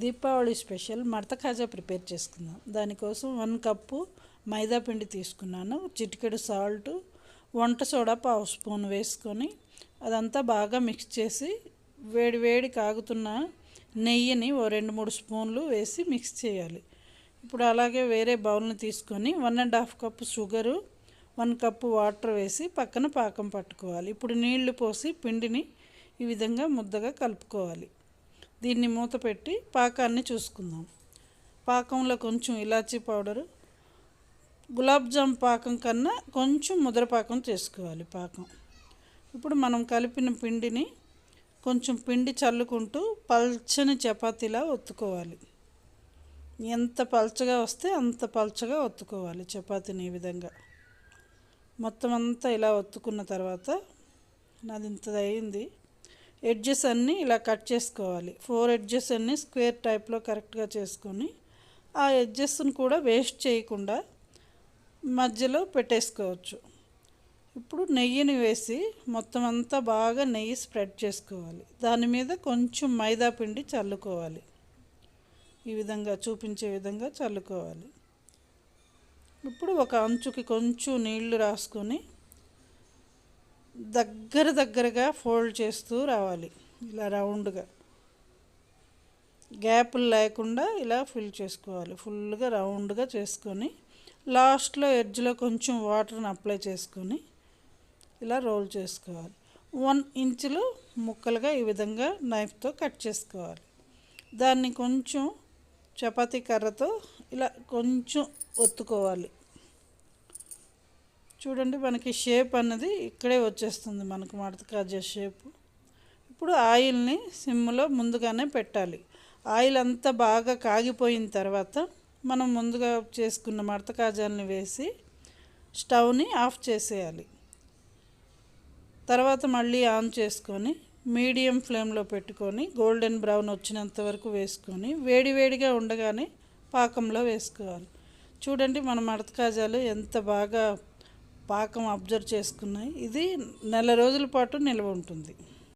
Deepavali special మడత కాజా prepare చేసుకుందాం. దానికోసం వన్ కప్పు మైదా పిండి తీసుకున్నాను. చిటికెడు సాల్ట్ వంట సోడా పావు స్పూన్ వేసుకొని అదంతా బాగా మిక్స్ చేసి వేడి వేడి కాగుతున్న నెయ్యిని ఓ రెండు మూడు స్పూన్లు వేసి మిక్స్ చేయాలి. ఇప్పుడు అలాగే వేరే బౌల్ని తీసుకొని one and half cup sugar one cup water వేసి పక్కన పాకం పట్టుకోవాలి. ఇప్పుడు నీళ్ళు పోసి పిండిని ఈ విధంగా ముద్దగా కలుపుకోవాలి. దీన్ని మూత పెట్టి పాకాన్ని చూసుకుందాం. పాకంలో కొంచెం ఇలాచీ పౌడరు గులాబ్ జామ్ పాకం కన్నా కొంచెం ముద్ర పాకం చేసుకోవాలి పాకం. ఇప్పుడు మనం కలిపిన పిండిని కొంచెం పిండి చల్లుకుంటూ పల్చని చపాతీలా ఒత్తుకోవాలి. ఎంత పల్చగా వస్తే అంత పల్చగా ఒత్తుకోవాలి చపాతీని ఈ విధంగా. మొత్తం అంతా ఇలా ఒత్తుకున్న తర్వాత నాది ఇంత అయింది ఎడ్జెస్ అన్నీ ఇలా కట్ చేసుకోవాలి. ఫోర్ ఎడ్జెస్ అన్నీ స్క్వేర్ టైప్లో కరెక్ట్గా చేసుకొని ఆ ఎడ్జెస్ని కూడా వేస్ట్ చేయకుండా మధ్యలో పెట్టేసుకోవచ్చు. ఇప్పుడు నెయ్యిని వేసి మొత్తం అంతా బాగా నెయ్యి స్ప్రెడ్ చేసుకోవాలి. దాని మీద కొంచెం మైదా పిండి చల్లుకోవాలి. ఈ విధంగా చూపించే విధంగా చల్లుకోవాలి. ఇప్పుడు ఒక అంచుకి కొంచెం నీళ్ళు రాసుకొని దగ్గర దగ్గరగా ఫోల్డ్ చేస్తూ రావాలి. ఇలా రౌండ్గా. గ్యాపులు లేకుండా ఇలా ఫిల్ చేసుకోవాలి. ఫుల్గా రౌండ్గా చేసుకొని లాస్ట్లో ఎడ్జ్లో కొంచెం వాటర్ని అప్లై చేసుకొని ఇలా రోల్ చేసుకోవాలి. వన్ ఇంచులు ముక్కలుగా ఈ విధంగా నైఫ్తో కట్ చేసుకోవాలి. దాన్ని కొంచెం చపాతీ కర్రతో ఇలా కొంచెం ఒత్తుకోవాలి. చూడండి మనకి షేప్ అన్నది ఇక్కడే వచ్చేస్తుంది మనకు మడత కాజా షేప్ ఇప్పుడు ఆయిల్ని సిమ్లో ముందుగానే పెట్టాలి. ఆయిల్ అంతా బాగా కాగిపోయిన తర్వాత మనం ముందుగా చేసుకున్న మడత కాజాలని వేసి స్టవ్ని ఆఫ్ చేసేయాలి. తర్వాత మళ్ళీ ఆన్ చేసుకొని మీడియం ఫ్లేమ్లో పెట్టుకొని గోల్డెన్ బ్రౌన్ వచ్చినంత వరకు వేసుకొని వేడివేడిగా ఉండగానే పాకంలో వేసుకోవాలి. చూడండి మన మడత కాజాలు ఎంత బాగా పాకం అబ్జర్వ్ చేసుకున్నాయి. ఇది నెల రోజుల పాటు నిల్వ ఉంటుంది.